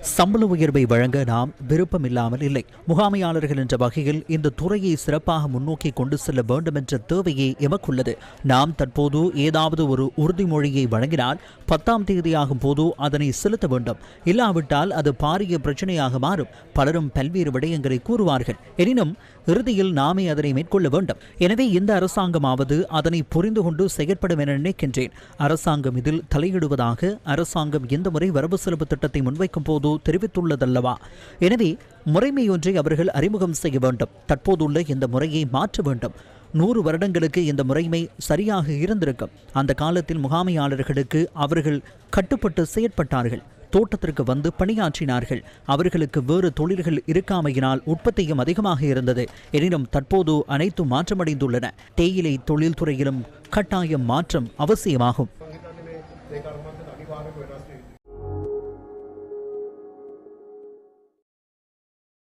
சம்பள உயர்வை வழங்க நாம் விருப்பமில்லாமல் இல்லை. முகாமையாளர்கள் என்ற வகையில் இந்த துறையை சிறப்பாக முன்னோக்கி கொண்டு செல்ல வேண்டும் என்ற தேவையே எமக்குள்ளது. நாம் தற்போது ஏதாவது ஒரு உறுதிமொழியை வழங்கினால் பத்தாம் தேதியாகும் போது அதனை செலுத்த வேண்டும். இல்லாவிட்டால் அது பாரிய பிரச்சனையாக மாறும். பலரும் பல்வேறு விடயங்களை கூறுவார்கள். எனினும் இறுதியில் நாமே அதனை மேற்கொள்ள வேண்டும். எனவே இந்த அரசாங்கமாவது அதனை புரிந்து கொண்டு செயற்படும் என நினைக்கின்றேன். அரசாங்கம் இதில் தலையிடுவதாக அரசாங்கம் எந்த முறை வரவு செலவு திட்டத்தை முன்வைக்கும் போது தெரிவித்துள்ளதல்லவா? எனவே முறைமை ஒன்றை அவர்கள் அறிமுகம் செய்ய வேண்டும். தற்போதுள்ள இந்த முறையை மாற்ற வேண்டும். நூறு வருடங்களுக்கு இந்த முறைமை சரியாக இருந்திருக்கும். அந்த காலத்தில் முகாமையாளர்களுக்கு அவர்கள் கட்டுப்பட்டு செயற்பட்டார்கள். தோட்டத்திற்கு வந்து பணியாற்றினார்கள். அவர்களுக்கு வேறு தொழில்கள் இருக்காமையினால் உற்பத்தியும் அதிகமாக இருந்தது. எனினும் தற்போது அனைத்தும் மாற்றமடைந்துள்ளன. தேயிலை தொழில்துறையிலும் கட்டாயம் மாற்றம் அவசியமாகும்.